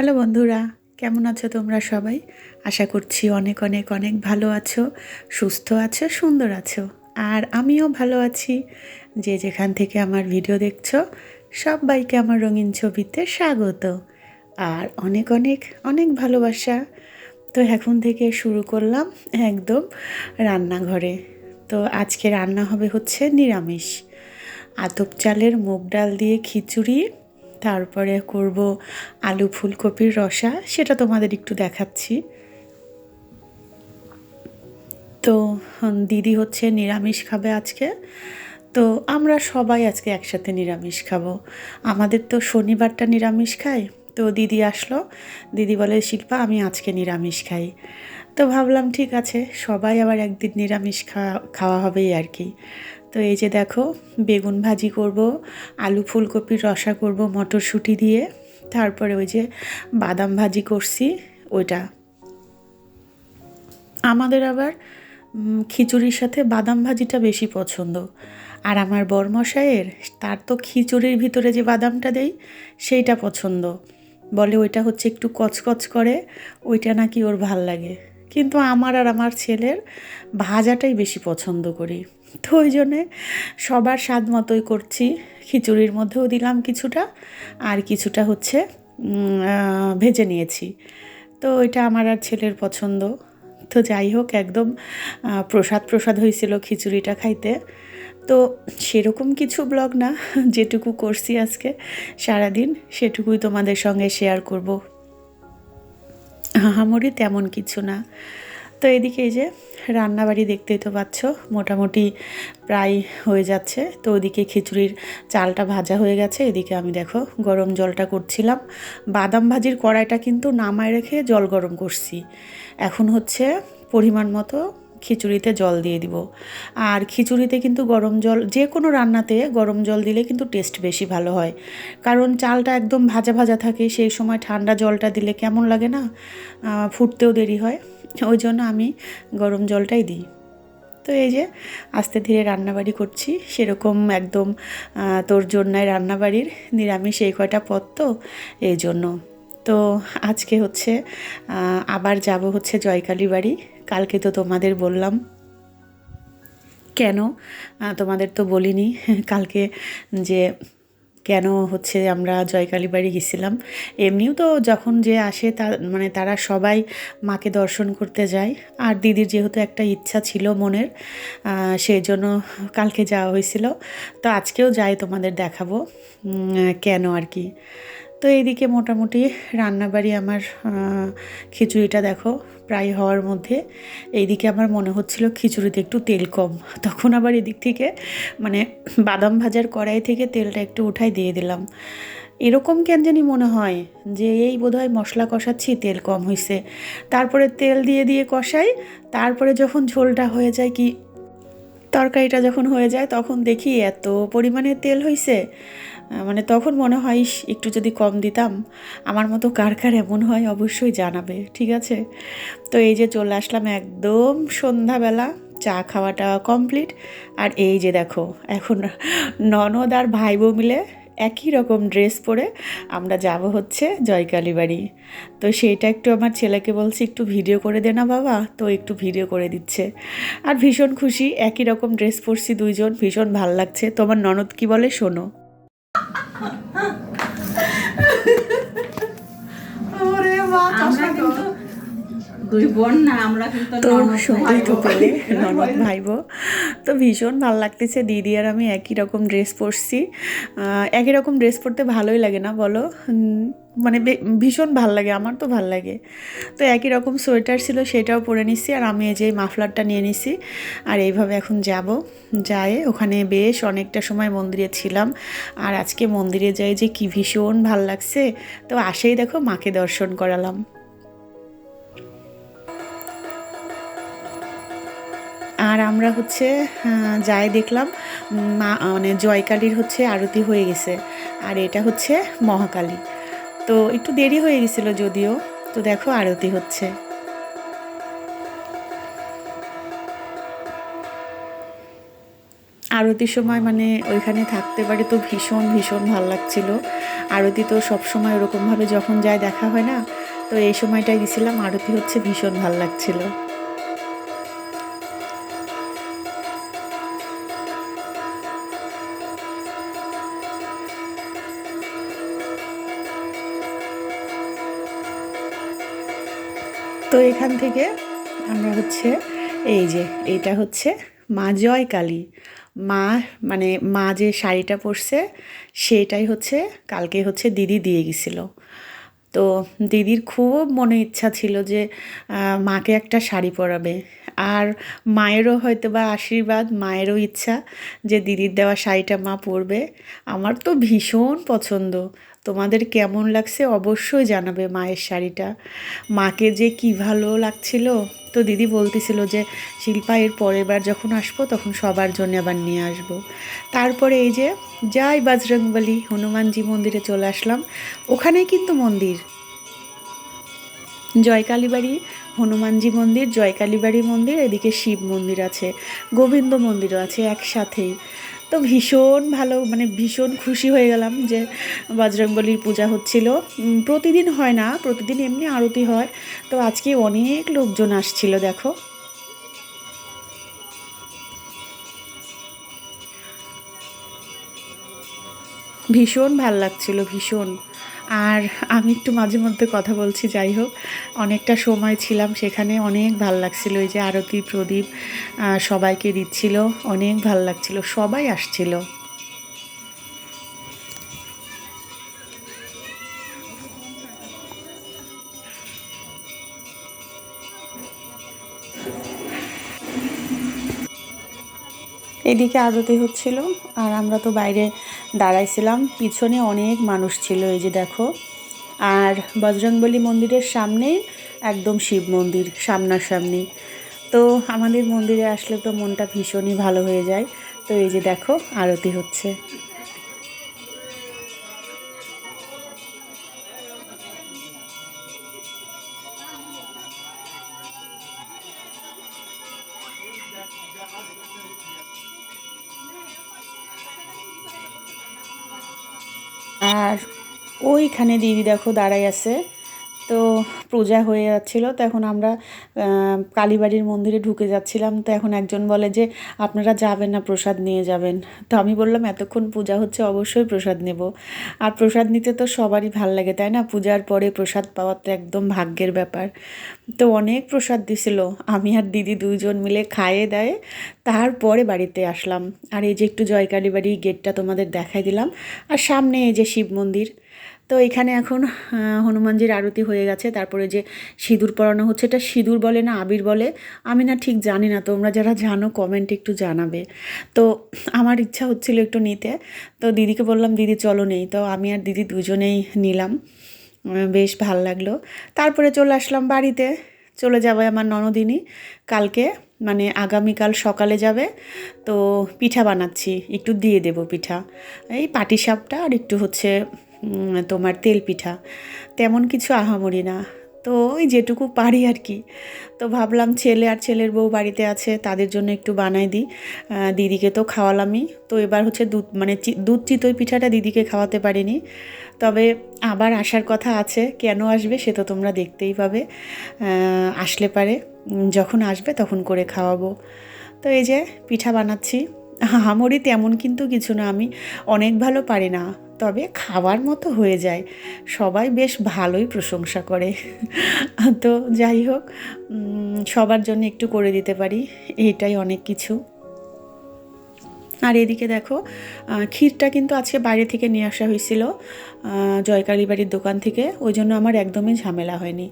Hello বন্ধুরা, কেমন আছো তোমরা সবাই? আশা করছি অনেক অনেক অনেক ভালো আছো, সুস্থ আছো, সুন্দর আছো, আর আমিও ভালো আছি। যে যেখান থেকে আমার ভিডিও দেখছ, সবাইকে আমার রঙিন ছবিতে স্বাগত। আর অনেক অনেক অনেক ভালোবাসা। তো এখন থেকে শুরু করলাম একদম রান্নাঘরে। তো আজকে রান্না হবে হচ্ছে নিরামিষ। আতপ চালের মুগ ডাল দিয়ে খিচুড়ি তারপরে করব আলু ফুলকপির রসা, সেটা তোমাদের একটু দেখাচ্ছি। তো দিদি হচ্ছে নিরামিষ খাবে আজকে। তো আমরা সবাই আজকে একসাথে নিরামিষ খাব। আমাদের তো শনিবারটা নিরামিষ খাই তো দিদি আসলো। দিদি বলে, শিল্পা, আমি আজকে নিরামিষ খাই। তো ভাবলাম, ঠিক আছে, সবাই আবার একদিন নিরামিষ খাওয়া খাওয়া হবেই আর কি। তো এই যে দেখো, বেগুন ভাজি করব, আলু ফুলকপির রসা করব মটরশুঁটি দিয়ে, তারপরে ওই যে বাদাম ভাজি করছি, ওইটা। আমাদের আবার খিচুড়ির সাথে বাদাম ভাজিটা বেশি পছন্দ। আর আমার বরমশাইয়ের, তার তো খিচুড়ির ভিতরে যে বাদামটা দেই, সেইটা পছন্দ। বলে ওইটা হচ্ছে একটু কচকচ করে, ওইটা নাকি ওর ভালো লাগে। কিন্তু আমার আর আমার ছেলের ভাজাটাই বেশি পছন্দ করি। তো ওই জন্যে সবার স্বাদ মতোই করছি। খিচুড়ির মধ্যেও দিলাম কিছুটা আর কিছুটা হচ্ছে ভেজে নিয়েছি। তো এটা আমার আর ছেলের পছন্দ। তো যাই হোক, একদম প্রসাদ প্রসাদ হয়েছিল খিচুড়িটা খাইতে। তো সেরকম কিছু ব্লগ না, যেটুকু করছি আজকে, সারাদিন সেটুকুই তোমাদের সঙ্গে শেয়ার করব। হাহামরি তেমন কিছু না। তো এদিকে এই যে রান্নাবাড়ি দেখতেই তো পাচ্ছ, মোটামুটি প্রায় হয়ে যাচ্ছে। তো ওদিকে খিচুড়ির চালটা ভাজা হয়ে গেছে। এদিকে আমি দেখো গরম জলটা করছিলাম। বাদাম ভাজির কড়াইটা কিন্তু নামায় রেখে জল গরম করছি। এখন হচ্ছে পরিমাণ মতো খিচুড়িতে জল দিয়ে দিব। আর খিচুড়িতে কিন্তু গরম জল, যে কোনো রান্নাতে গরম জল দিলে কিন্তু টেস্ট বেশি ভালো হয়। কারণ চালটা একদম ভাজা ভাজা থাকে, সেই সময় ঠান্ডা জলটা দিলে কেমন লাগে না? ফুটতেও দেরি হয়। ওই জন্য আমি গরম জলটাই দিই। তো এই যে আস্তে ধীরে রান্নাবাড়ি করছি, সেরকম একদম তোর জন্যায় রান্নাবাড়ির নিরামিষ এই কয়টা পথ তো এই জন্য। তো আজকে হচ্ছে আবার যাব হচ্ছে জয়কালী বাড়ি। কালকে তো তোমাদের বললাম। কেন? তোমাদের তো বলিনি। কালকে যে কেন হচ্ছে আমরা জয়কালী বাড়ি গেছিলাম। এমনিও তো যখন যে আসে তা মানে তারা সবাই মাকে দর্শন করতে যায়। আর দিদির যেহেতু একটা ইচ্ছা ছিল মনের সেই জন্য কালকে যাওয়া হয়েছিল। তো আজকেও যাই তোমাদের দেখাবো। কেন আর কি। তো এইদিকে মোটামুটি রান্নাবাড়ি আমার খিচুড়িটা দেখো প্রায় হওয়ার মধ্যে। এইদিকে আমার মনে হচ্ছিল খিচুড়িতে একটু তেল কম। তখন আবার এদিক থেকে মানে বাদাম ভাজার কড়াই থেকে তেলটা একটু উঠাই দিয়ে দিলাম। এরকম কেন জানি মনে হয় যে এই বোধহয় মশলা কষাচ্ছি, তেল কম হয়েছে তারপরে তেল দিয়ে দিয়ে কষাই, তারপরে যখন ঝোলটা হয়ে যায় কি, তরকারিটা যখন হয়ে যায় তখন দেখি এত পরিমাণে তেল হয়েছে মানে তখন মনে হয় একটু যদি কম দিতাম, আমার মতো কার কার এমন হয় অবশ্যই জানাবে। ঠিক আছে? তো এই যে চলে আসলাম একদম সন্ধ্যাবেলা, চা খাওয়াটা কমপ্লিট। আর এই যে দেখো, এখন ননদ আর ভাই বউ মিলে একই রকম ড্রেস পরে আমরা যাব হচ্ছে জয়কালী বাড়ি তো সেইটা একটু আমার ছেলেকে বলছি, একটু ভিডিও করে দে না বাবা। তো একটু ভিডিও করে দিচ্ছে। আর ভীষণ খুশি, একই রকম ড্রেস পরছি দুইজন, ভীষণ ভালো লাগছে। তোমার ননদ কি বলে? শোনো। দুই বোন না আমরা কিন্তু তো পেলে ননদ ভাইবো তো ভীষণ ভালো লাগতেছে দিদি আর আমি একই রকম ড্রেস পরছি। একই রকম ড্রেস পরতে ভালোই লাগে না বলো? মানে ভীষণ ভালো লাগে আমার তো ভালো লাগে। তো একই রকম সোয়েটার ছিল সেটাও পরে নিছি আর আমি এই যে মাফলারটা নিয়ে নিছি আর এইভাবে এখন যাব। যাই ওখানে বেশ অনেকটা সময় মন্দিরে ছিলাম আর আজকে মন্দিরে যাই যে কি ভীষণ ভালো লাগছে তো আসেই দেখো মাকে দর্শন করালাম। আর আমরা হচ্ছে যাই দেখলাম, মা মানে জয়কালীর হচ্ছে আরতি হয়ে গেছে। আর এটা হচ্ছে মহাকালী। তো একটু দেরি হয়ে গেছিল যদিও, তো দেখো আরতি হচ্ছে। আরতির সময় মানে ওইখানে থাকতে পারি তো ভীষণ ভীষণ ভালো লাগছিল। আরতি তো সবসময় ওরকমভাবে যখন যায় দেখা হয় না, তো এই সময়টায় গেছিলাম, আরতি হচ্ছে ভীষণ ভালো লাগছিল। তো এখান থেকে আমরা হচ্ছে, এই যে, এটা হচ্ছে মা জয় কালী মা মানে মা যে শাড়িটা পরছে, সেটাই হচ্ছে কালকে হচ্ছে দিদি দিয়ে গেছিল। তো দিদির খুব মনে ইচ্ছা ছিল যে মাকে একটা শাড়ি পরাবে। আর মায়েরও হয়তো বা আশীর্বাদ, মায়েরও ইচ্ছা যে দিদির দেওয়া শাড়িটা মা পরবে। আমার তো ভীষণ পছন্দ। তোমাদের কেমন লাগছে অবশ্যই জানাবে মায়ের শাড়িটা। মাকে যে কি ভালো লাগছিল, তো দিদি বলতেছিল যে, শিল্পা, এর পরের বার যখন আসব, তখন সবার জন্য আবার নিয়ে আসব। তারপরে এই যে, যাই বজরংবলী, হনুমানজি মন্দিরে চলে আসলাম। ওখানেই কিন্তু মন্দির। জয়কালীবাড়ি, হনুমানজি মন্দির, জয়কালীবাড়ি মন্দির, এদিকে শিব মন্দির আছে, গোবিন্দ মন্দিরও আছে একসাথেই। তো ভীষণ ভালো মানে ভীষণ খুশি হয়ে গেলাম যে বজরংবলীর পূজা হচ্ছিল। প্রতিদিন হয় না, প্রতিদিন এমনি আরতি হয়। তো আজকে অনেক লোকজন আসছিল, দেখো। ভীষণ ভালো লাগছিল, ভীষণ। আর আমি একটু মাঝে মধ্যে কথা বলছি, যাই হোক। অনেকটা সময় ছিলাম সেখানে, অনেক ভালো লাগছিল। এই যে আরতি, প্রদীপ সবাইকে দিচ্ছিল, অনেক ভালো লাগছিল, সবাই আসছিল। এদিকে আরতি হচ্ছিল, আর আমরা তো বাইরে দাঁড়াইছিলাম, পিছনে অনেক মানুষ ছিল, এই যে দেখো। আর বজরংবলী মন্দিরের সামনে একদম শিব মন্দির, সামনাসামনি। তো আমাদের মন্দিরে আসলে তো মনটা ভীষণই ভালো হয়ে যায়। তো এই যে দেখো, আরতি হচ্ছে। আর ওইখানে দিদি দেখো দাঁড়াই আছে। তো পূজা হয়ে যাচ্ছিল, তো এখন আমরা কালীবাড়ির মন্দিরে ঢুকে যাচ্ছিলাম। তো এখন একজন বলে যে, আপনারা যাবেন না, প্রসাদ নিয়ে যাবেন। তো আমি বললাম, এতক্ষণ পূজা হচ্ছে, অবশ্যই প্রসাদ নেব। আর প্রসাদ নিতে তো সবারই ভালো লাগে, তাই না? পূজার পরে প্রসাদ পাওয়া তো একদম ভাগ্যের ব্যাপার। তো অনেক প্রসাদ দিছিল, আমি আর দিদি দুইজন মিলে খাইয়ে দেয় তারপরে বাড়িতে আসলাম। আর এই যে একটু জয়কালী বাড়ি গেটটা তোমাদের দেখাই দিলাম, আর সামনে এই যে শিব মন্দির তো এখানে এখন হনুমানজির আরতি হয়ে গেছে। তারপরে যে সিঁদুর পরানো হচ্ছে, এটা সিঁদুর বলে না, আবির বলে। আমি না ঠিক জানি না, তোমরা যারা জানো কমেন্ট একটু জানাবে। তো আমার ইচ্ছা হচ্ছিল একটু নিতে। তো দিদিকে বললাম, দিদি, চলো নেই। তো আমি আর দিদি দুজনেই নিলাম। বেশ ভালো লাগল। তারপরে চলে আসলাম বাড়িতে। চলে যাবে আমার ননদিনী। কালকে মানে আগামীকাল সকালে যাবে। তো পিঠা বানাচ্ছি, একটু দিয়ে দেব পিঠা। এই পাটিসাপটা আর একটু হচ্ছে তোমার তেল পিঠা, তেমন কিছু আহামরি না। তো ওই যেটুকু পারি আর কি। তো ভাবলাম ছেলে আর ছেলের বউ বাড়িতে আছে, তাদের জন্য একটু বানাই দিই। দিদিকে তো খাওয়ালামই। তো এবার হচ্ছে দুধ মানে দুধ চিতই পিঠাটা দিদিকে খাওয়াতে পারিনি। তবে আবার আসার কথা আছে, কেন আসবে সে তো তোমরা দেখতেই পাবে। আসলে পারে যখন আসবে তখন করে খাওয়াবো। তো এই যে পিঠা বানাচ্ছি হামরি তেমন কিন্তু কিছু না, আমি অনেক ভালো পারি না। তবে খাওয়ার মতো হয়ে যায়। সবাই বেশ ভালোই প্রশংসা করে। তো যাই হোক সবার জন্য একটু করে দিতে পারি, এটাই অনেক কিছু। আর এদিকে দেখো ক্ষীরটা কিন্তু আজকে বাইরে থেকে নিয়ে আসা হয়েছিল জয়কালী বাড়ির দোকান থেকে, ওই জন্য আমার একদমই ঝামেলা হয়নি।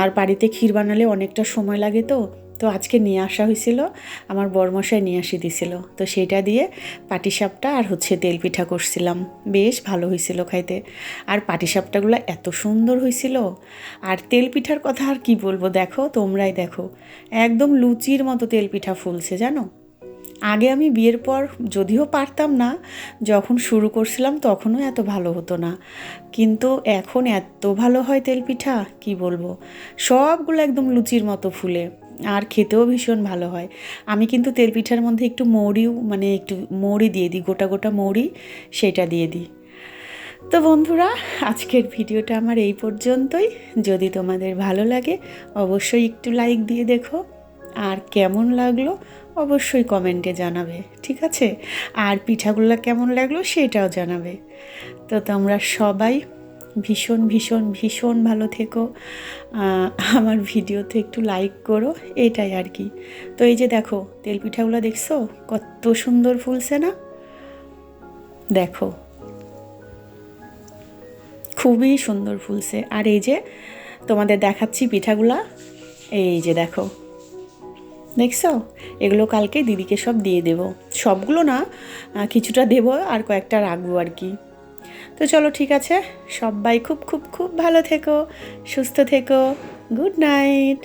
আর বাড়িতে ক্ষীর বানালে অনেকটা সময় লাগে তো তো আজকে নিয়ে আসা হয়েছিল, আমার বরমশাই নিয়ে আসি দিছিল। তো সেটা দিয়ে পাটিসাপটা আর হচ্ছে তেল পিঠা করছিলাম। বেশ ভালো হয়েছিল খাইতে। আর পাটিসাপটাগুলো এত সুন্দর হয়েছিল। আর তেল পিঠার কথা আর কি বলব, দেখো, তোমরাই দেখো। একদম লুচির মতো তেল পিঠা ফুলছে, জানো? আগে আমি বিয়ের পর যদিও পারতাম না, যখন শুরু করছিলাম তখনও এত ভালো হতো না। কিন্তু এখন এত ভালো হয় তেলপিঠা কি বলব? সবগুলো একদম লুচির মতো ফুলে। আর খেতেও ভীষণ ভালো হয়। আমি কিন্তু তেল পিঠার মধ্যে একটু মৌরিও মানে একটু মৌরি দিয়ে দিই, গোটা গোটা মৌরি সেটা দিয়ে দিই। তো বন্ধুরা, আজকের ভিডিওটা আমার এই পর্যন্তই। যদি তোমাদের ভালো লাগে, অবশ্যই একটু লাইক দিয়ে দেখো। আর কেমন লাগল, অবশ্যই কমেন্টে জানাবে, ঠিক আছে? আর পিঠাগুলো কেমন লাগল, সেটাও জানাবে। তো তোমরা সবাই ভীষণ ভীষণ ভীষণ ভালো থেকো। আমার ভিডিওতে একটু লাইক করো, এটাই আর কি। তো এই যে দেখো তেল পিঠাগুলো দেখছ? কত সুন্দর ফুলছে না? দেখো। খুবই সুন্দর ফুলছে। আর এই যে তোমাদের দেখাচ্ছি পিঠাগুলা, এই যে দেখো। দেখছ? এগুলো কালকে দিদিকে সব দিয়ে দেব। সবগুলো না কিছুটা দেব আর কয়েকটা রাখব আর কি। তো চলো ঠিক আছে সবাই খুব খুব খুব ভালো থেকো সুস্থ থেকো গুড নাইট।